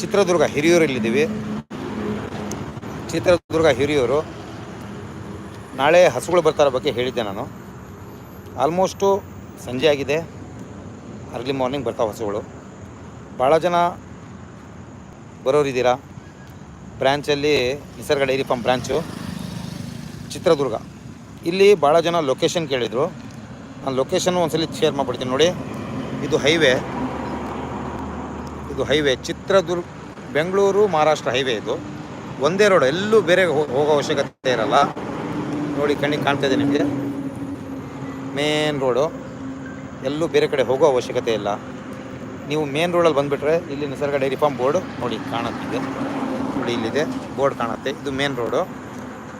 ಚಿತ್ರದುರ್ಗ ಹಿರಿಯೂರಲ್ಲಿದ್ದೀವಿ. ಚಿತ್ರದುರ್ಗ ಹಿರಿಯೂರು. ನಾಳೆ ಹಸುಗಳು ಬರ್ತಾರ ಬಗ್ಗೆ ಹೇಳಿದ್ದೆ ನಾನು. ಆಲ್ಮೋಸ್ಟು ಸಂಜೆ ಆಗಿದೆ. ಅರ್ಲಿ ಮಾರ್ನಿಂಗ್ ಬರ್ತಾವೆ ಹಸುಗಳು. ಭಾಳ ಜನ ಬರೋರಿದ್ದೀರಾ? ಬ್ರ್ಯಾಂಚಲ್ಲಿ Nisarga dairy farm branch Chitradurga. ಇಲ್ಲಿ ಭಾಳ ಜನ ಲೊಕೇಶನ್ ಕೇಳಿದರು. ನಾನು ಲೊಕೇಶನ್ ಒಂದ್ಸಲಿ ಶೇರ್ ಮಾಡಿಬಿಡ್ತೀನಿ ನೋಡಿ. ಇದು ಹೈವೇ ಇದು ಹೈವೇ, ಚಿತ್ರದುರ್ಗ, ಬೆಂಗಳೂರು, ಮಹಾರಾಷ್ಟ್ರ ಹೈವೇ ಇದು. ಒಂದೇ ರೋಡ್, ಎಲ್ಲೂ ಬೇರೆ ಹೋಗೋ ಅವಶ್ಯಕತೆ ಇರಲ್ಲ. ನೋಡಿ ಕಣ್ಣಿಗೆ ಕಾಣ್ತಾ ಇದೆ ನಿಮಗೆ. Main road. ಎಲ್ಲೂ ಬೇರೆ ಕಡೆ ಹೋಗೋ ಅವಶ್ಯಕತೆ ಇಲ್ಲ. ನೀವು ಮೇನ್ ರೋಡಲ್ಲಿ ಬಂದುಬಿಟ್ರೆ ಇಲ್ಲಿ ನಿಸರ್ಗ ಡೈರಿ ಫಾರ್ಮ್ ಬೋರ್ಡ್ ನೋಡಿ ಕಾಣುತ್ತಿದೆ ನೋಡಿ ಇಲ್ಲಿದೆ, ಬೋರ್ಡ್ ಕಾಣುತ್ತೆ. ಇದು ಮೇನ್ ರೋಡು.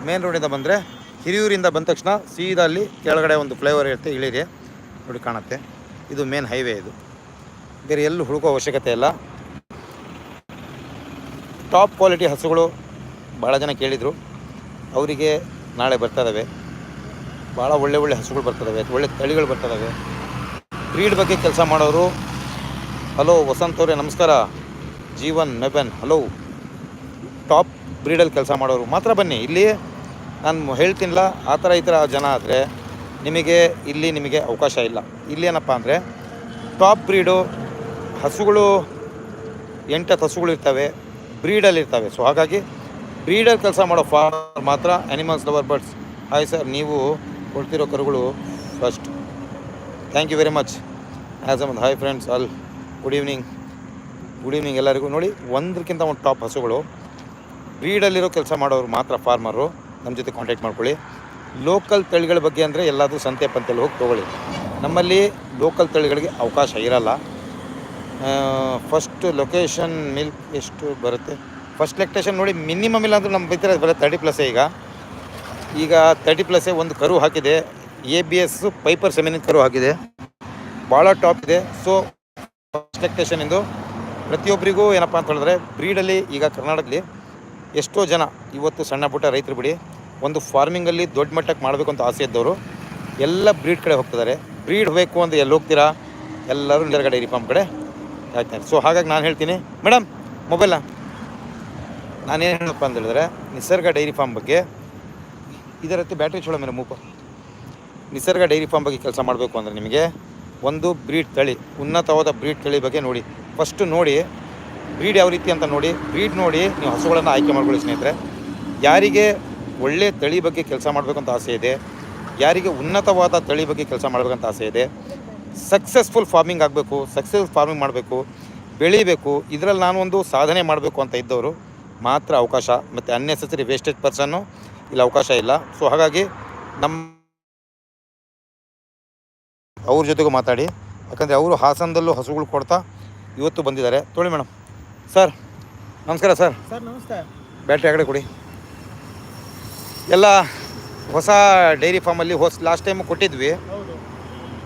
ಮೇನ್ ರೋಡಿಂದ ಬಂದರೆ ಹಿರಿಯೂರಿಂದ ಬಂದ ತಕ್ಷಣ ಸೀದಾ ಅಲ್ಲಿ ಕೆಳಗಡೆ ಒಂದು ಫ್ಲೈಓವರ್ ಇರುತ್ತೆ, ಇಳಿರಿ. ನೋಡಿ ಕಾಣುತ್ತೆ. ಇದು ಮೇನ್ ಹೈವೇ ಇದು. ಬೇರೆ ಎಲ್ಲೂ ಹುಡುಕೋ ಅವಶ್ಯಕತೆ ಇಲ್ಲ. ಟಾಪ್ ಕ್ವಾಲಿಟಿ ಹಸುಗಳು ಭಾಳ ಜನ ಕೇಳಿದರು. ಅವರಿಗೆ ನಾಳೆ ಬರ್ತದವೆ ಭಾಳ ಒಳ್ಳೆ ಒಳ್ಳೆ ಹಸುಗಳು ಬರ್ತದವೆ ಒಳ್ಳೆ ತಳಿಗಳು ಬರ್ತದವೆ ಬ್ರೀಡ್ ಬಗ್ಗೆ ಕೆಲಸ ಮಾಡೋರು, ಹಲೋ ವಸಂತ ಅವರೇ, ನಮಸ್ಕಾರ. ಜೀವನ್, ಮೆಬನ್, ಹಲೋ. ಟಾಪ್ ಬ್ರೀಡಲ್ಲಿ ಕೆಲಸ ಮಾಡೋರು, ಮಾತ್ರ ಬನ್ನಿ. ಇಲ್ಲಿ ನಾನು ಹೇಳ್ತೀನಿಲ್ಲ, ಆ ಥರ ಈ ಥರ ಜನ ಆದರೆ ನಿಮಗೆ ಇಲ್ಲಿ ನಿಮಗೆ ಅವಕಾಶ ಇಲ್ಲ. ಇಲ್ಲಿ ಏನಪ್ಪ ಅಂದರೆ, ಟಾಪ್ ಬ್ರೀಡು ಹಸುಗಳು ಎಂಟತ್ತು ಹಸುಗಳು ಇರ್ತವೆ. ಬ್ರೀಡಲ್ಲಿ ಇರ್ತವೆ. ಸೊ ಹಾಗಾಗಿ ಬ್ರೀಡಲ್ಲಿ ಕೆಲಸ ಮಾಡೋ ಫಾರ್ಮರ್ ಮಾತ್ರ animals lover birds hi sir ನೀವು ಕೊಡ್ತಿರೋ ಕರುಗಳು first thank you very much as um hi friends all good evening good evening ಎಲ್ಲರಿಗೂ. ನೋಡಿ ಒಂದಕ್ಕಿಂತ ಒಂದು ಟಾಪ್ ಹಸುಗಳು. ಬ್ರೀಡಲ್ಲಿರೋ ಕೆಲಸ ಮಾಡೋರು ಮಾತ್ರ ಫಾರ್ಮರು ನಮ್ಮ ಜೊತೆ ಕಾಂಟ್ಯಾಕ್ಟ್ ಮಾಡ್ಕೊಳ್ಳಿ. ಲೋಕಲ್ ತಳಿಗಳ ಬಗ್ಗೆ ಅಂದರೆ ಎಲ್ಲಾದರೂ ಸಂತೆ ಪಂತೆಯಲ್ಲಿ ಹೋಗಿ ತೊಗೊಳ್ಳಿ. ನಮ್ಮಲ್ಲಿ ಲೋಕಲ್ ತಳಿಗಳಿಗೆ ಅವಕಾಶ ಇರಲ್ಲ. ಫಸ್ಟ್ ಲೊಕೇಶನ್ ಮಿಲ್ಕ್ ಎಷ್ಟು ಬರುತ್ತೆ? ಫಸ್ಟ್ ಲೆಕ್ಟೇಷನ್ ನೋಡಿ ಮಿನಿಮಮ್ ಇಲ್ಲ ಅಂದ್ರೆ ನಮ್ಮ ಬಿದ್ದರೆ ಬರುತ್ತೆ ತರ್ಟಿ ಪ್ಲಸ್ ಈಗ. ಈಗ ತರ್ಟಿ ಪ್ಲಸ್ಸೇ ಒಂದು ಕರು ಹಾಕಿದೆ. ಎ ಬಿ ಎಸ್ ಪೈಪರ್ ಸೆಮಿನ ಕರು ಹಾಕಿದೆ. ಭಾಳ ಟಾಪ್ ಇದೆ. ಸೊ ಫಸ್ಟ್ ಲೆಕ್ಟೇಷನ್ ಇಂದು ಪ್ರತಿಯೊಬ್ಬರಿಗೂ ಏನಪ್ಪ ಅಂತ ಹೇಳಿದ್ರೆ ಬ್ರೀಡಲ್ಲಿ ಈಗ ಕರ್ನಾಟಕದಲ್ಲಿ ಎಷ್ಟೋ ಜನ ಇವತ್ತು ಸಣ್ಣ ಪುಟ್ಟ ರೈತರು ಬಿಡಿ ಒಂದು ಫಾರ್ಮಿಂಗಲ್ಲಿ ದೊಡ್ಡ ಮಟ್ಟಕ್ಕೆ ಮಾಡಬೇಕು ಅಂತ ಆಸೆ ಇದ್ದವರು ಎಲ್ಲ ಬ್ರೀಡ್ ಕಡೆ ಹೋಗ್ತಿದ್ದಾರೆ. ಬ್ರೀಡ್ ಹೋಗಬೇಕು ಅಂತ ಎಲ್ಲಿ ಹೋಗ್ತೀರಾ? ಎಲ್ಲರೂ ನಿಸರ್ಗ ಡೈರಿ ಫಾರ್ಮ್ ಕಡೆ. ಆಯ್ತಾರೆ ಸೊ ಹಾಗಾಗಿ ನಾನು ಹೇಳ್ತೀನಿ. ಮೇಡಮ್ ಮೊಬೈಲ ನಾನೇನು ಹೇಳಪ್ಪ ಅಂತ ಹೇಳಿದ್ರೆ, ನಿಸರ್ಗ ಡೈರಿ ಫಾರ್ಮ್ ಬಗ್ಗೆ, ಇದರತ್ತೆ ಬ್ಯಾಟ್ರಿ ಚೋಳ ಮೇಲೆ ಮೂಪ ನಿಸರ್ಗ ಡೈರಿ ಫಾರ್ಮ್ ಬಗ್ಗೆ ಕೆಲಸ ಮಾಡಬೇಕು ಅಂದರೆ ನಿಮಗೆ ಒಂದು ಬ್ರೀಡ್ ತಳಿ, ಉನ್ನತವಾದ ಬ್ರೀಡ್ ತಳಿ ಬಗ್ಗೆ ನೋಡಿ. ಫಸ್ಟು ನೋಡಿ, ಬ್ರೀಡ್ ಯಾವ ರೀತಿ ಅಂತ ನೋಡಿ. ಬ್ರೀಡ್ ನೋಡಿ, ನೀವು ಹಸುಗಳನ್ನು ಆಯ್ಕೆ ಮಾಡ್ಕೊಳ್ಳಿ ಸ್ನೇಹಿತರೆ. ಯಾರಿಗೆ ಒಳ್ಳೆ ತಳಿ ಬಗ್ಗೆ ಕೆಲಸ ಮಾಡಬೇಕಂತ ಆಸೆ ಇದೆ, ಯಾರಿಗೆ ಉನ್ನತವಾದ ತಳಿ ಬಗ್ಗೆ ಕೆಲಸ ಮಾಡಬೇಕಂತ ಆಸೆ ಇದೆ ಸಕ್ಸಸ್ಫುಲ್ ಫಾರ್ಮಿಂಗ್ ಆಗಬೇಕು ಸಕ್ಸಸ್ಫುಲ್ ಫಾರ್ಮಿಂಗ್ ಮಾಡಬೇಕು ಬೆಳಿಬೇಕು ಇದರಲ್ಲಿ ನಾನು ಒಂದು ಸಾಧನೆ ಮಾಡಬೇಕು ಅಂತ ಇದ್ದವರು ಮಾತ್ರ ಅವಕಾಶ ಮತ್ತು ಅನ್ನೆಸೆಸರಿ ವೇಸ್ಟೇಜ್ ಪರ್ಸನ್ನು ಇಲ್ಲಿ ಅವಕಾಶ ಇಲ್ಲ. ಸೊ ಹಾಗಾಗಿ ನಮ್ಮ ಅವ್ರ ಜೊತೆಗೂ ಮಾತಾಡಿ. ಯಾಕಂದರೆ ಅವರು ಹಾಸನದಲ್ಲೂ ಹಸುಗಳು ಕೊಡ್ತಾ ಇವತ್ತು ಬಂದಿದ್ದಾರೆ. ತೊಳಿ ಮೇಡಮ್. ಸರ್ ನಮಸ್ಕಾರ ಸರ್. ಸರ್ ನಮಸ್ತೆ. ಬ್ಯಾಟ್ರಿ ಆಗಡೆ ಕೊಡಿ ಎಲ್ಲ ಹೊಸ ಡೈರಿ ಫಾರ್ಮಲ್ಲಿ ಹೊಸ ಲಾಸ್ಟ್ ಟೈಮ್ ಕೊಟ್ಟಿದ್ವಿ.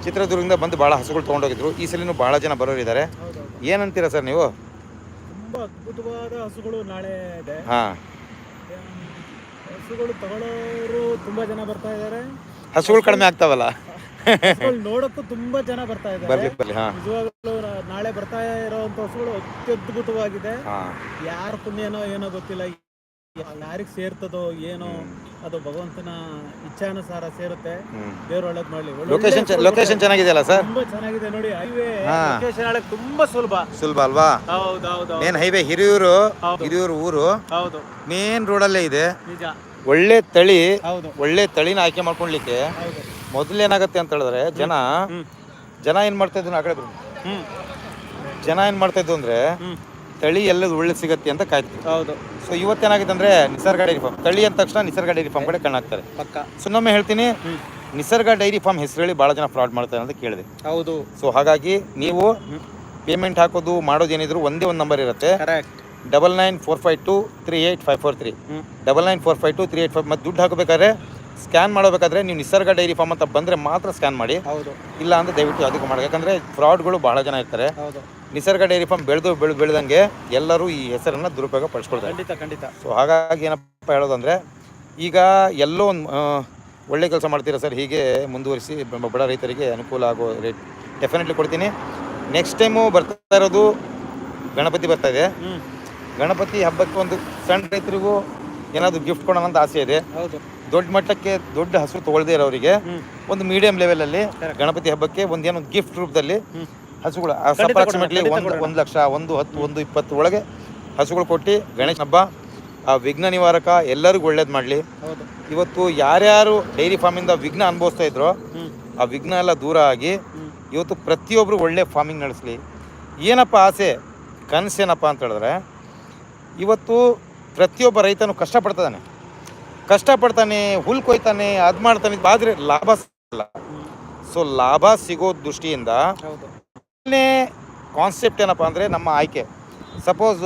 ಚಿತ್ರದುರ್ಗದಿಂದ ಬಂದು ಭಾಳ ಹಸುಗಳು ತೊಗೊಂಡೋಗಿದ್ರು. ಈ ಸಲಿನೂ ಭಾಳ ಜನ ಬರೋರಿದ್ದಾರೆ. ಏನಂತೀರಾ ಸರ್ ನೀವು? ತುಂಬ ಅದ್ಭುತವಾದ ಹಸುಗಳು ನಾಳೆ ಇದೆ. ಹಾಂ. ಹಸುಗಳು ತಗೊಳ್ಳೋರು ತುಂಬಾ ಜನ ಬರ್ತಾ ಇದ್ದಾರೆ. ಹಸುಗಳು ಕಡಿಮೆ ಆಗ್ತಾವಲ್ಲ? ನೋಡಕ್ಕೂ ತುಂಬಾ ಜನ ಬರ್ತಾ ಇದ್ದಾರೆ. ನಿಜವಾಗ್ಲೂ ನಾಳೆ ಬರ್ತಾ ಇರೋ ಹಸುಗಳು ಅತ್ಯದ್ಭುತವಾಗಿದೆ. ಯಾರ ಪುಣ್ಯನೋ ಏನೋ ಗೊತ್ತಿಲ್ಲ. ಯಾರಿಗೆ ಸೇರ್ತದೋ ಏನೋ ಅದು ಭಗವಂತನ ಇಚ್ಛಾನುಸಾರ ಸೇರುತ್ತೆ. ಬೇರೆ ದೇವ್ರು ಒಳ್ಳೇದ್ ಮಾಡ್ಲಿ. ಲೊಕೇಶನ್ ಚೆನ್ನಾಗಿದೆ ಲೊಕೇಶನ್ ಚೆನ್ನಾಗಿದೆಯಲ್ಲ ಸರ್? ತುಂಬಾ ಚೆನ್ನಾಗಿದೆ ನೋಡಿ ಹೈವೇ ಲೊಕೇಶನ್ ಹೇಳಕ್ ತುಂಬಾ ಸುಲಭ. ಸುಲಭ ಅಲ್ವಾ? ಹೌದು ಹೌದು ಮೇನ್ ಹೈವೇ ಹಿರಿಯೂರು ಹಿರಿಯೂರು ಊರು. ಹೌದು. ಮೇನ್ ರೋಡಲ್ಲೇ ಇದೆ. ನಿಜ. ಒಳ್ಳೆ ತಳಿ ಹೌದು. ಒಳ್ಳೆ ತಳಿನ ಆಯ್ಕೆ ಮಾಡ್ಕೊಳ್ಲಿಕ್ಕೆ ಮೊದಲೇನಾಗತ್ತೆ ಅಂತ ಹೇಳಿದ್ರೆ ಜನ ಜನ ಏನ್ ಮಾಡ್ತಾ ಇದ್ರು ಆ ಕಡೆ ಹ್ಮ್. ಜನ ಏನ್ ಮಾಡ್ತಾ ಇದ್ರು ಅಂದ್ರೆ ತಳಿ ಎಲ್ಲದ ಒಳ್ಳೆ ಸಿಗತ್ತೆ ಅಂತ ಕಾಯ್ತು ಹೌದು. ಸೊ ಇವತ್ತೇನಾಗಿದೆ ಅಂದರೆ ನಿಸರ್ಗ ಡೈರಿ ಫಾರ್ಮ್. ತಳ್ಳಿ ಅಂದ ತಕ್ಷಣ ನಿಸರ್ಗ ಡೈರಿ ಫಾರ್ಮ್ ಕಡೆ ಕಣ್ಣಾಗ್ತಾರೆ ಪಕ್ಕ. ಸೊ ಇನ್ನೊಮ್ಮೆ ಹೇಳ್ತೀನಿ ನಿಸರ್ಗ ಡೈರಿ ಫಾರ್ಮ್ ಹೆಸರು ಹೇಳಿ ಭಾಳ ಜನ ಫ್ರಾಡ್ ಮಾಡ್ತಾರೆ ಅಂತ ಕೇಳಿದೆ. ಹೌದು. ಸೊ ಹಾಗಾಗಿ ನೀವು ಪೇಮೆಂಟ್ ಹಾಕೋದು ಮಾಡೋದು ಏನಿದ್ರು ಒಂದೇ ಒಂದು ನಂಬರ್ ಇರುತ್ತೆ. Correct double nine four five two three eight five four three double nine four five two three eight five ಮತ್ತು ದುಡ್ಡು ಹಾಕಬೇಕಾದ್ರೆ ಸ್ಕ್ಯಾನ್ ಮಾಡಬೇಕಾದ್ರೆ ನೀವು ನಿಸರ್ಗ ಡೈರಿ ಫಾರ್ಮ್ ಅಂತ ಬಂದರೆ ಮಾತ್ರ ಸ್ಕ್ಯಾನ್ ಮಾಡಿ. ಹೌದು. ಇಲ್ಲ ಅಂದ್ರೆ ದಯವಿಟ್ಟು ಅದಕ್ಕೆ ಮಾಡಿ ಯಾಕಂದರೆ ಫ್ರಾಡ್ಗಳು ಬಹಳ ಜನ ಇರ್ತಾರೆ. ಹೌದು. ನಿಸರ್ಗ ಡೈರಿ ಫಾರ್ಮ್ ಬೆಳೆದು ಬೆಳೆದು ಬೆಳೆದಂಗೆ ಎಲ್ಲರೂ ಈ ಹೆಸರನ್ನು ದುರುಪಯೋಗ ಪಡಿಸ್ಕೊಳ್ತಾರೆ. ಖಂಡಿತ ಖಂಡಿತ. ಸೊ ಹಾಗಾಗಿ ಏನಪ್ಪ ಹೇಳೋದಂದರೆ ಈಗ ಎಲ್ಲೋ ಒಂದು ಒಳ್ಳೆ ಕೆಲಸ ಮಾಡ್ತೀರಾ ಸರ್? ಹೀಗೆ ಮುಂದುವರಿಸಿ ಬ- ಬಡ ರೈತರಿಗೆ ಅನುಕೂಲ ಆಗೋ ರೇಟ್ ಡೆಫಿನೆಟ್ಲಿ ಕೊಡ್ತೀನಿ. ನೆಕ್ಸ್ಟ್ ಟೈಮು ಬರ್ತಾ ಇರೋದು ಗಣಪತಿ ಬರ್ತಾ ಇದೆ. ಹ್ಮ್. ಗಣಪತಿ ಹಬ್ಬಕ್ಕೆ ಒಂದು ಸಣ್ಣ ರೈತರಿಗೂ ಏನಾದರೂ ಗಿಫ್ಟ್ ಕೊಡೋಣ ಅಂತ ಆಸೆ ಇದೆ. ಹೌದು. ದೊಡ್ಡ ಮಟ್ಟಕ್ಕೆ ದೊಡ್ಡ ಹಸು ತಗೊಳ್ಳದೇ ಇರೋರಿಗೆ ಒಂದು ಮೀಡಿಯಂ ಲೆವೆಲಲ್ಲಿ ಅಲ್ಲಿ ಗಣಪತಿ ಹಬ್ಬಕ್ಕೆ ಒಂದು ಏನೊಂದು ಗಿಫ್ಟ್ ರೂಪದಲ್ಲಿ ಹಸುಗಳು ಅಪ್ರಾಕ್ಸಿಮೇಟ್ಲಿ ಒಂದು ಒಂದು ಲಕ್ಷ ಒಂದು ಹತ್ತು ಒಂದು ಇಪ್ಪತ್ತು ಒಳಗೆ ಹಸುಗಳು ಕೊಟ್ಟು ಗಣೇಶ ಹಬ್ಬ ಆ ವಿಘ್ನ ನಿವಾರಕ ಎಲ್ಲರಿಗೂ ಒಳ್ಳೇದು ಮಾಡಲಿ. ಇವತ್ತು ಯಾರ್ಯಾರು ಡೈರಿ ಫಾರ್ಮಿಂದ ವಿಘ್ನ ಅನುಭವಿಸ್ತಾ ಇದ್ರೋ ಆ ವಿಘ್ನ ಎಲ್ಲ ದೂರ ಆಗಿ ಇವತ್ತು ಪ್ರತಿಯೊಬ್ಬರು ಒಳ್ಳೆ ಫಾರ್ಮಿಂಗ್ ನಡೆಸಲಿ. ಏನಪ್ಪ ಆಸೆ? ಕನಸೇನಪ್ಪ ಅಂತ ಹೇಳಿದ್ರೆ ಇವತ್ತು ಪ್ರತಿಯೊಬ್ಬ ರೈತನು ಕಷ್ಟಪಡ್ತಾನೆ ಕಷ್ಟಪಡ್ತಾನೆ ಹುಲ್ ಕೊಯ್ತಾನೆ ಅದು ಮಾಡ್ತಾನೆ ಆದರೆ ಲಾಭ ಸಿಗಲ್ಲ. ಸೊ ಲಾಭ ಸಿಗೋ ದೃಷ್ಟಿಯಿಂದ ಕಾನ್ಸೆಪ್ಟ್ ಏನಪ್ಪ ಅಂದರೆ ನಮ್ಮ ಆಯ್ಕೆ. ಸಪೋಸ್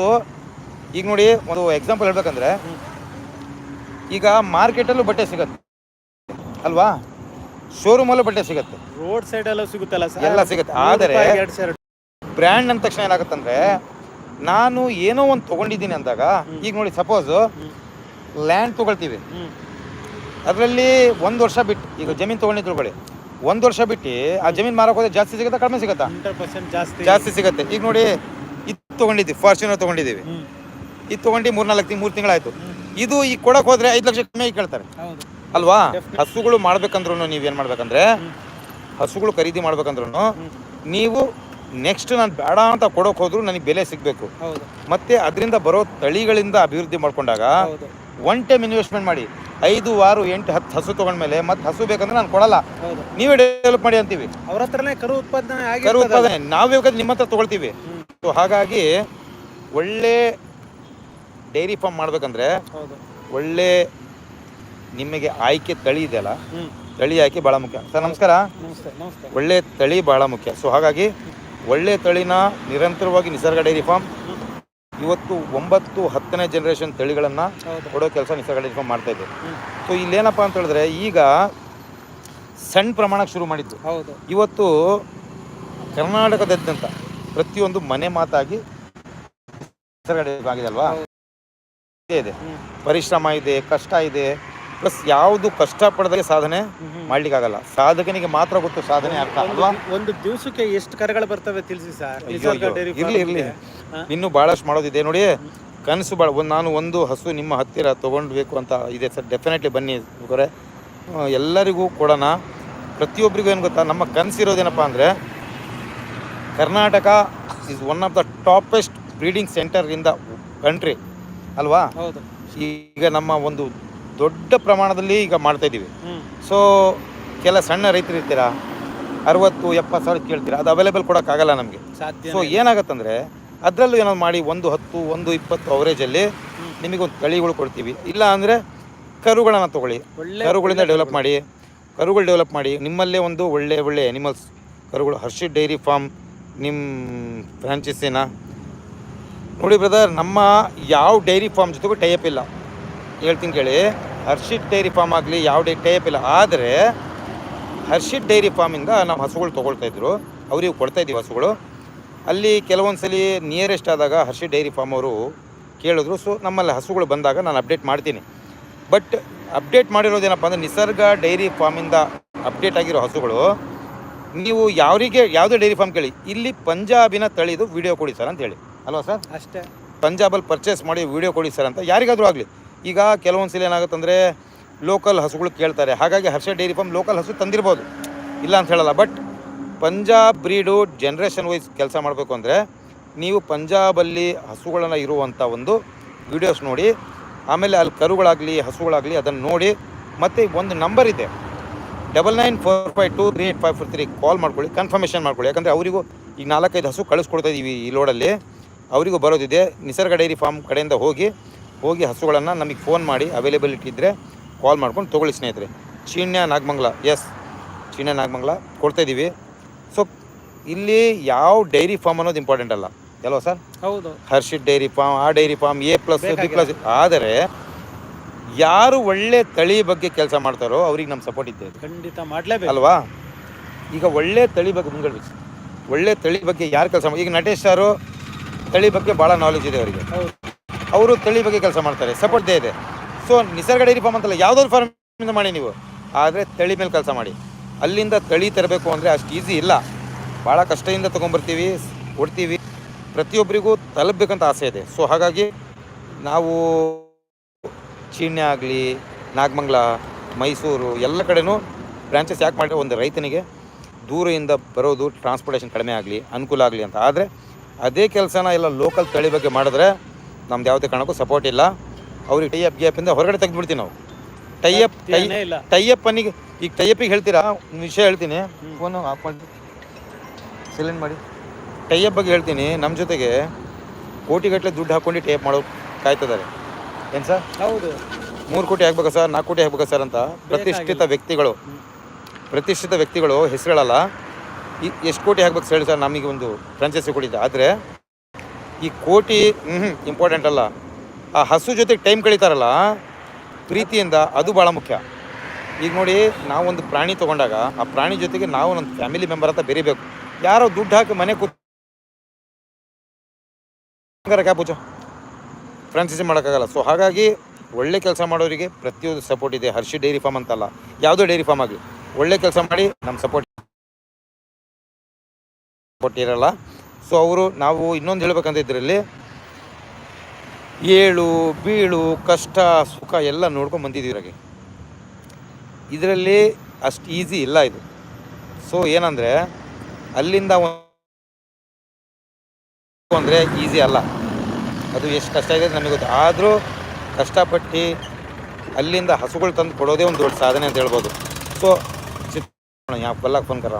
ಈಗ ನೋಡಿ ಒಂದು ಎಕ್ಸಾಂಪಲ್ ಹೇಳ್ಬೇಕಂದ್ರೆ ಈಗ ಈಗ ಮಾರ್ಕೆಟಲ್ಲೂ ಬಟ್ಟೆ ಸಿಗತ್ತೆ. ಅಲ್ವಾ? ಶೋರೂಮಲ್ಲೂ ಬಟ್ಟೆ ಸಿಗತ್ತೆ. ರೋಡ್ ಸೈಡ್ ಅಲ್ಲೂ ಸಿಗುತ್ತಲ್ಲ ಎಲ್ಲ ಸಿಗುತ್ತೆ. ಆದರೆ ಬ್ರ್ಯಾಂಡ್ ಅಂದ ತಕ್ಷಣ ಏನಾಗುತ್ತಂದ್ರೆ ನಾನು ಏನೋ ಒಂದು ತೊಗೊಂಡಿದ್ದೀನಿ ಅಂದಾಗ ಈಗ ನೋಡಿ ಸಪೋಸು ಲ್ಯಾಂಡ್ ತೊಗೊಳ್ತೀವಿ. ಅದರಲ್ಲಿ ಒಂದು ವರ್ಷ ಬಿಟ್ಟು ಈಗ ಜಮೀನು ತಗೊಂಡಿದ್ರು ತಿಳ್ಕೊಳ್ಳಿ ಒಂದು ವರ್ಷ ಬಿಟ್ಟು ಆ ಜಮೀನು ಮಾರಕ್ಕೆ ಹೋದ್ರೆ ಜಾಸ್ತಿ ಸಿಗುತ್ತಾ ಕಡಿಮೆ ಸಿಗುತ್ತಾ? ಹಂಡ್ರೆಡ್ ಪರ್ಸೆಂಟ್ ಜಾಸ್ತಿ. ಜಾಸ್ತಿ ಸಿಗುತ್ತೆ. ಈಗ ನೋಡಿ ಇದು ತಗೊಂಡಿದ್ದೀವಿ ಫಾರ್ಚುನರ್ ತೊಗೊಂಡಿದ್ದೀವಿ. ಇದು ತೊಗೊಂಡು ಮೂರ್ನಾಲ್ಕು ತಿಂಗ್ ಮೂರು ತಿಂಗಳಾಯ್ತು. ಇದು ಈಗ ಕೊಡಕ್ಕೆ ಹೋದ್ರೆ ಐದು ಲಕ್ಷ ಕಮ್ಮಿ ಕೇಳ್ತಾರೆ. ಅಲ್ವಾ. ಹಸುಗಳು ಮಾಡ್ಬೇಕಂದ್ರೂ ನೀವೇನು ಮಾಡ್ಬೇಕಂದ್ರೆ ಹಸುಗಳು ಖರೀದಿ ಮಾಡ್ಬೇಕಂದ್ರೂ ನೀವು ನೆಕ್ಸ್ಟ್ ನಾನು ಬೇಡ ಅಂತ ಕೊಡೋಕೆ ಹೋದ್ರು ನನಗೆ ಬೆಲೆ ಸಿಗಬೇಕು. ಮತ್ತೆ ಅದರಿಂದ ಬರೋ ತಳಿಗಳಿಂದ ಅಭಿವೃದ್ಧಿ ಮಾಡ್ಕೊಂಡಾಗ ಒನ್ ಟೈಮ್ ಇನ್ವೆಸ್ಟ್ಮೆಂಟ್ ಮಾಡಿ. ಐದು ಆರು ಎಂಟು ಹತ್ತು ಹಸು ತಗೊಂಡ್ಮೇಲೆ ಮತ್ತೆ ಹಸು ಬೇಕಂದ್ರೆ ನಾನು ಕೊಡಲ್ಲ. ನೀವೇ ಡೆವಲಪ್ ಮಾಡಿ ಅಂತೀವಿ. ಅವ್ರ ಹತ್ರನೇ ಕರು ಉತ್ಪಾದನೆ ಕರು ಉತ್ಪಾದನೆ. ನಾವು ಬೇಕಾದ್ರೆ ನಿಮ್ಮ ಹತ್ರ ತಗೊಳ್ತೀವಿ. ಸೊ ಹಾಗಾಗಿ ಒಳ್ಳೆ ಡೈರಿ ಫಾರ್ಮ್ ಮಾಡ್ಬೇಕಂದ್ರೆ ಒಳ್ಳೆ ನಿಮಗೆ ಆಯ್ಕೆ ತಳಿ ಇದೆಯಲ್ಲ ತಳಿ ಆಯ್ಕೆ ಭಾಳ ಮುಖ್ಯ. ಸರ್ ನಮಸ್ಕಾರ. ಒಳ್ಳೆ ತಳಿ ಭಾಳ ಮುಖ್ಯ. ಸೊ ಹಾಗಾಗಿ ಒಳ್ಳೆ ತಳಿನ ನಿರಂತರವಾಗಿ ನಿಸರ್ಗ ಡೈರಿ ಫಾರ್ಮ್ ಇವತ್ತು ಒಂಬತ್ತು ಹತ್ತನೇ ಜನರೇಷನ್ ತಳಿಗಳನ್ನು ಕೊಡೋ ಕೆಲಸ ನಿಸರ್ಗ ಮಾಡ್ತಾ ಇದೆ ಸೊ ಇಲ್ಲೇನಪ್ಪ ಅಂತ ಹೇಳಿದ್ರೆ ಈಗ ಸಣ್ಣ ಪ್ರಮಾಣಕ್ಕೆ ಶುರು ಮಾಡಿದ್ದು. ಹೌದು. ಇವತ್ತು ಕರ್ನಾಟಕದಾದ್ಯಂತ ಪ್ರತಿಯೊಂದು ಮನೆ ಮಾತಾಗಿ ಆಗಿದೆ ಅಲ್ವಾ? ಇದೆ ಪರಿಶ್ರಮ ಇದೆ ಕಷ್ಟ ಇದೆ. ಪ್ಲಸ್ ಯಾವುದು ಕಷ್ಟಪಡದೆ ಸಾಧನೆ. ಮಾಡ್ಲಿಕ್ಕಾಗಲ್ಲ. ಸಾಧಕನಿಗೆ ಮಾತ್ರ ಗೊತ್ತು ಸಾಧನೆ ಅರ್ಥ ಅಲ್ವಾ? ಒಂದು ದಿವಸಕ್ಕೆ ಎಷ್ಟು ಕರೆಗಳು ಬರ್ತವೆ ತಿಳಿಸಿ ಸರ್? ಇರ್ಲಿ. ಇರ್ಲಿ. ಇನ್ನು ಬಹಳಷ್ಟು ಮಾಡೋದಿದೆ. ನೋಡಿ ಕನಸು ಬಾಳ ಒಂದು ನಾನು ಒಂದು ಹಸು ನಿಮ್ಮ ಹತ್ತಿರ ತೊಗೊಂಡ್ಬೇಕು ಅಂತ ಇದೆ ಸರ್. ಡೆಫಿನೆಟ್ಲಿ ಬನ್ನಿ ಗುರೆ ಎಲ್ಲರಿಗೂ ಕೊಡೋಣ. ಪ್ರತಿಯೊಬ್ಬರಿಗೂ ಏನು ಗೊತ್ತಾ ನಮ್ಮ ಕನಸು ಇರೋದೇನಪ್ಪ ಅಂದರೆ Karnataka is one of the toppest breeding centre in the country ಅಲ್ವಾ? ಈಗ ನಮ್ಮ ಒಂದು ದೊಡ್ಡ ಪ್ರಮಾಣದಲ್ಲಿ ಈಗ ಮಾಡ್ತಾ ಇದ್ದೀವಿ. ಸೊ ಕೆಲ ಸಣ್ಣ ರೈತರು ಇರ್ತೀರಾ? ಅರವತ್ತು ಎಪ್ಪತ್ತು ಸಾವಿರ ಕೇಳ್ತೀರಾ? ಅದು ಅವೈಲೇಬಲ್ ಕೊಡೋಕ್ಕಾಗಲ್ಲ ನಮಗೆ. ಸೊ ಏನಾಗತ್ತಂದ್ರೆ ಅದರಲ್ಲೂ ಏನಾದ್ರು ಮಾಡಿ ಒಂದು ಹತ್ತು ಒಂದು ಇಪ್ಪತ್ತು ಅವರೇಜಲ್ಲಿ ನಿಮಗೊಂದು ತಳಿಗಳು ಕೊಡ್ತೀವಿ. ಇಲ್ಲ ಅಂದರೆ ಕರುಗಳನ್ನು ತಗೊಳ್ಳಿ. ಕರುಗಳಿಂದ ಡೆವಲಪ್ ಮಾಡಿ ಕರುಗಳು. ಡೆವಲಪ್ ಮಾಡಿ ನಿಮ್ಮಲ್ಲೇ ಒಂದು ಒಳ್ಳೆ ಒಳ್ಳೆ ಎನಿಮಲ್ಸ್ ಕರುಗಳು. ಹರ್ಷಿ ಡೈರಿ ಫಾರ್ಮ್ ನಿಮ್ಮ ಫ್ರಾಂಚೈಸಿನ ನೋಡಿ ಬ್ರದರ್ ನಮ್ಮ ಯಾವ ಡೈರಿ ಫಾರ್ಮ್ ಜೊತೆಗೂ ಟೈಅಪ್ ಇಲ್ಲ. ಹೇಳ್ತೀನಿ ಕೇಳಿ. ಹರ್ಷಿತ್ ಡೈರಿ ಫಾರ್ಮ್ ಆಗಲಿ ಯಾವ ಟೈಪ್ ಇಲ್ಲ. ಆದರೆ ಹರ್ಷಿತ್ ಡೈರಿ ಫಾರ್ಮಿಂದ ನಾವು ಹಸುಗಳು ತೊಗೊಳ್ತಾ ಇದ್ರು. ಅವ್ರಿಗೆ ಕೊಡ್ತಾ ಇದ್ದೀವಿ ಹಸುಗಳು. ಅಲ್ಲಿ ಕೆಲವೊಂದು ಸಲ ನಿಯರೆಸ್ಟ್ ಆದಾಗ ಹರ್ಷಿತ್ ಡೈರಿ ಫಾರ್ಮ್ ಅವರು ಕೇಳಿದ್ರು. ಸೊ ನಮ್ಮಲ್ಲಿ ಹಸುಗಳು ಬಂದಾಗ ನಾನು ಅಪ್ಡೇಟ್ ಮಾಡ್ತೀನಿ. ಬಟ್ ಅಪ್ಡೇಟ್ ಮಾಡಿರೋದೇನಪ್ಪ ಅಂದರೆ ನಿಸರ್ಗ ಡೈರಿ ಫಾರ್ಮಿಂದ ಅಪ್ಡೇಟ್ ಆಗಿರೋ ಹಸುಗಳು. ನೀವು ಯಾವರಿಗೆ ಯಾವುದೇ ಡೈರಿ ಫಾರ್ಮ್ ಕೇಳಿ. ಇಲ್ಲಿ ಪಂಜಾಬಿನ ತಳಿದು ವಿಡಿಯೋ ಕೊಡಿ ಸರ್ ಅಂತ ಹೇಳಿ. ಅಲ್ವಾ ಸರ್? ಅಷ್ಟೇ. ಪಂಜಾಬಲ್ಲಿ ಪರ್ಚೇಸ್ ಮಾಡಿ ವಿಡಿಯೋ ಕೊಡಿ ಸರ್ ಅಂತ. ಯಾರಿಗಾದರೂ ಆಗಲಿ. ಈಗ ಕೆಲವೊಂದು ಸಲ ಏನಾಗುತ್ತಂದರೆ ಲೋಕಲ್ ಹಸುಗಳು ಕೇಳ್ತಾರೆ. ಹಾಗಾಗಿ ಹರ್ಷ ಡೈರಿ ಫಾರ್ಮ್ ಲೋಕಲ್ ಹಸು ತಂದಿರ್ಬೋದು. ಇಲ್ಲ ಅಂತ ಹೇಳಲ್ಲ. But Punjab breed generation wise ಕೆಲಸ ಮಾಡಬೇಕು ಅಂದರೆ ನೀವು ಪಂಜಾಬಲ್ಲಿ ಹಸುಗಳನ್ನು ಇರುವಂಥ ಒಂದು ವಿಡಿಯೋಸ್ ನೋಡಿ. ಆಮೇಲೆ ಅಲ್ಲಿ ಕರುಗಳಾಗಲಿ, ಹಸುಗಳಾಗಲಿ ಅದನ್ನು ನೋಡಿ. ಮತ್ತು ಒಂದು ನಂಬರ್ ಇದೆ. Double nine four five two three eight five four three call ಮಾಡ್ಕೊಳ್ಳಿ ಕನ್ಫರ್ಮೇಷನ್ ಮಾಡ್ಕೊಳ್ಳಿ. ಯಾಕಂದರೆ ಅವರಿಗೂ ಈಗ ನಾಲ್ಕೈದು ಹಸು ಕಳಿಸ್ಕೊಡ್ತಾ ಇದ್ದೀವಿ ಈ ಲೋಡಲ್ಲಿ ಅವರಿಗೂ ಬರೋದಿದೆ. ನಿಸರ್ಗ ಡೈರಿ ಫಾರ್ಮ್ ಕಡೆಯಿಂದ ಹೋಗಿ ಹೋಗಿ ಹಸುಗಳನ್ನು ನಮಗೆ ಫೋನ್ ಮಾಡಿ ಅವೈಲೇಬಿಲಿಟಿ ಇದ್ದರೆ ಕಾಲ್ ಮಾಡ್ಕೊಂಡು ತೊಗೊಳ್ಳಿ ಸ್ನೇಹಿತರೆ. ಚೀಣ್ಯ ನಾಗಮಂಗಲ ಎಸ್ ಚೀಣ್ಯ ನಾಗಮಂಗಲ ಕೊಡ್ತಾಯಿದ್ದೀವಿ ಸೊ ಇಲ್ಲಿ ಯಾವ ಡೈರಿ ಫಾರ್ಮ್ ಅನ್ನೋದು ಇಂಪಾರ್ಟೆಂಟ್ ಅಲ್ಲ. ಅಲ್ವಾ ಸರ್ ಹೌದು. ಹರ್ಷಿತ್ ಡೈರಿ ಫಾರ್ಮ್ ಆ dairy farm A plus B plus ಆದರೆ ಯಾರು ಒಳ್ಳೆ ತಳಿ ಬಗ್ಗೆ ಕೆಲಸ ಮಾಡ್ತಾರೋ ಅವ್ರಿಗೆ ನಮ್ಮ ಸಪೋರ್ಟ್ ಇದ್ದೇ ಇದೆ. ಖಂಡಿತ ಮಾಡಲೇಬೇಕು. ಅಲ್ವಾ? ಈಗ ಒಳ್ಳೆ ತಳಿ ಬಗ್ಗೆ ಮುಂಗಡ್ವಿ ಒಳ್ಳೆ ತಳಿ ಬಗ್ಗೆ ಯಾರು ಕೆಲಸ ಮಾಡಿ ಈಗ ನಟೇಶ್ ಸಾರು ತಳಿ ಬಗ್ಗೆ ಭಾಳ ನಾಲೆಜ್ ಇದೆ ಅವರಿಗೆ. ಹೌದು. ಅವರು ತಳಿ ಬಗ್ಗೆ ಕೆಲಸ ಮಾಡ್ತಾರೆ. ಸಪೋರ್ಟ್ ದೇ ಇದೆ. ಸೊ ನಿಸರ್ಗ ಡೈರಿ ಫಾರ್ಮ್ ಅಂತಲ್ಲ, ಯಾವುದಾದ್ರು ಫಾರ್ಮಿಂದ ಮಾಡಿ ನೀವು. ಆದರೆ ತಳಿ ಮೇಲೆ ಕೆಲಸ ಮಾಡಿ. ಅಲ್ಲಿಂದ ತಳಿ ತರಬೇಕು ಅಂದರೆ ಅಷ್ಟು ಈಸಿ ಇಲ್ಲ. ಭಾಳ ಕಷ್ಟದಿಂದ ತೊಗೊಂಬರ್ತೀವಿ ಕೊಡ್ತೀವಿ ಪ್ರತಿಯೊಬ್ಬರಿಗೂ ತಲುಪಬೇಕಂತ ಆಸೆ ಇದೆ. ಸೊ ಹಾಗಾಗಿ ನಾವು ಚೀಣ್ಯ ಆಗಲಿ, ನಾಗಮಂಗ್ಲ, ಮೈಸೂರು ಎಲ್ಲ ಕಡೆನೂ ಬ್ರಾಂಚಸ್ ಯಾಕೆ ಮಾಡಿದ್ರೆ ಒಂದು ರೈತನಿಗೆ ದೂರದಿಂದ ಬರೋದು ಟ್ರಾನ್ಸ್ಪೋರ್ಟೇಷನ್ ಕಡಿಮೆ ಆಗಲಿ, ಅನುಕೂಲ ಆಗಲಿ ಅಂತ. ಆದರೆ ಅದೇ ಕೆಲಸನ ಎಲ್ಲ ಲೋಕಲ್ ತಳಿ ಬಗ್ಗೆ ಮಾಡಿದ್ರೆ ನಮ್ದು ಯಾವುದೇ ಕಾರಣಕ್ಕೂ ಸಪೋರ್ಟ್ ಇಲ್ಲ. ಅವ್ರಿಗೆ ಟೈ ಅಪ್ ಗ್ಯಾಪಿಂದ ಹೊರಗಡೆ ತೆಗೆದುಬಿಡ್ತೀವಿ ನಾವು. ಟೈಅಪ್ ಟೈ ಟೈ ಇಲ್ಲ. ಅನ್ನಿಗೆ ಈಗ ಅಪ್ಗೆ ಹೇಳ್ತೀರಾ? ಒಂದು ವಿಷಯ ಹೇಳ್ತೀನಿ. ಫೋನು ಆಫ್ ಮಾಡಿ. ಸೈಲೆಂಟ್ ಮಾಡಿ. ಟೈಅಪ್ ಬಗ್ಗೆ ಹೇಳ್ತೀನಿ. ನಮ್ಮ ಜೊತೆಗೆ ಕೋಟಿಗಟ್ಟಲೆ ದುಡ್ಡು ಹಾಕ್ಕೊಂಡು ಟೈಅಪ್ ಮಾಡೋ ಕಾಯ್ತಿದ್ದಾರೆ. ಏನು ಸರ್? ಹೌದು. ಮೂರು ಕೋಟಿ ಆಗ್ಬೇಕಾ ಸರ್? ನಾಲ್ಕು ಕೋಟಿ ಆಗ್ಬೇಕಾ ಸರ್ ಅಂತ? ಪ್ರತಿಷ್ಠಿತ ವ್ಯಕ್ತಿಗಳು. ಪ್ರತಿಷ್ಠಿತ ವ್ಯಕ್ತಿಗಳು ಹೆಸರುಗಳಲ್ಲ ಎಷ್ಟು ಕೋಟಿ ಹಾಕ್ಬೇಕು ಹೇಳಿ ಸರ್? ನಮಗೆ ಒಂದು ಫ್ರಾಂಚೈಸಿ ಕೊಟ್ಟಿದ್ದೆ ಆದರೆ ಈ ಕೋಟಿ ಇಂಪಾರ್ಟೆಂಟ್ ಅಲ್ಲ. ಆ ಹಸು ಜೊತೆಗೆ ಟೈಮ್ ಕಳೀತಾರಲ್ಲ, ಪ್ರೀತಿಯಿಂದ ಅದು ಭಾಳ ಮುಖ್ಯ. ಈಗ ನೋಡಿ, ನಾವೊಂದು ಪ್ರಾಣಿ ತೊಗೊಂಡಾಗ, ಆ ಪ್ರಾಣಿ ಜೊತೆಗೆ ನಾವು ನಮ್ಮ ಫ್ಯಾಮಿಲಿ ಮೆಂಬರ್ ಅಂತ ಬೆರಿಬೇಕು. ಯಾರೋ ದುಡ್ಡು ಹಾಕಿ ಮನೆ ಕೂತ್ ಪೂಜ? ಫ್ರಾನ್ಸಿಸಿ ಮಾಡೋಕ್ಕಾಗಲ್ಲ. ಸೊ ಹಾಗಾಗಿ ಒಳ್ಳೆ ಕೆಲಸ ಮಾಡೋರಿಗೆ ಪ್ರತಿಯೊಂದು ಸಪೋರ್ಟ್ ಇದೆ. ಹರ್ಷಿ ಡೈರಿ ಫಾರ್ಮ್ ಅಂತಲ್ಲ. ಯಾವುದೋ ಡೈರಿ ಫಾರ್ಮ್ ಆಗಲಿ. ಒಳ್ಳೆ ಕೆಲಸ ಮಾಡಿ ನಮ್ಮ ಸಪೋರ್ಟ್ ಸಪೋರ್ಟ್ ಇರಲ್ಲ. ಸೊ ಅವರು ನಾವು ಇನ್ನೊಂದು ಹೇಳ್ಬೇಕಂತ ಇದರಲ್ಲಿ, ಏಳು, ಬೀಳು, ಕಷ್ಟ, ಸುಖ ಎಲ್ಲ ನೋಡ್ಕೊಂಡು ಬಂದಿದ್ದೀವಿ ಇದರಲ್ಲಿ ಅಷ್ಟು ಈಸಿ ಇಲ್ಲ ಇದು. ಸೊ ಏನಂದರೆ, ಅಲ್ಲಿಂದ ಅಂದರೆ ಈಸಿ ಅಲ್ಲ. ಅದು ಎಷ್ಟು ಕಷ್ಟ ಇದೆ ನಮಗೆ ಗೊತ್ತು. ಆದರೂ ಕಷ್ಟಪಟ್ಟು ಅಲ್ಲಿಂದ ಹಸುಗಳು ತಂದು ಕೊಡೋದೇ ಒಂದು ದೊಡ್ಡ ಸಾಧನೆ ಅಂತ ಹೇಳ್ಬೋದು. ಸೊ ಚಿತ್ರ ಯಾವ ಬಲ್ಲ ಫೋನ್ ಕರ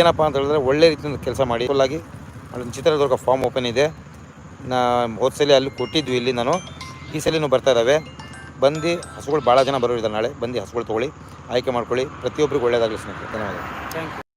ಏನಪ್ಪ ಅಂತ ಹೇಳಿದ್ರೆ ಒಳ್ಳೆ ರೀತಿಯಿಂದ ಕೆಲಸ ಮಾಡಿ. ಫುಲ್ಲಾಗಿ ಚಿತ್ರದುರ್ಗ ಫಾರ್ಮ್ ಓಪನ್ ಇದೆ. ನಾ ಹೋದ್ಸಲಿ ಸಲ ಅಲ್ಲಿ ಕೊಟ್ಟಿದ್ವಿ ಇಲ್ಲಿ ನಾನು. ಈ ಸಲಿನೂ ಬರ್ತಾ ಇದ್ದಾವೆ ಬಂದು ಹಸುಗಳು ಭಾಳ ಜನ ಬರೋರಿದ್ದಾರೆ ನಾಳೆ. ಬಂದು ಹಸುಗಳು ತೊಗೊಳ್ಳಿ, ಆಯ್ಕೆ ಮಾಡ್ಕೊಳ್ಳಿ. ಪ್ರತಿಯೊಬ್ಬರಿಗೂ ಒಳ್ಳೆಯದಾಗಲಿ ಸ್ನೇಹಿತರೆ. ಧನ್ಯವಾದ ಥ್ಯಾಂಕ್ ಯು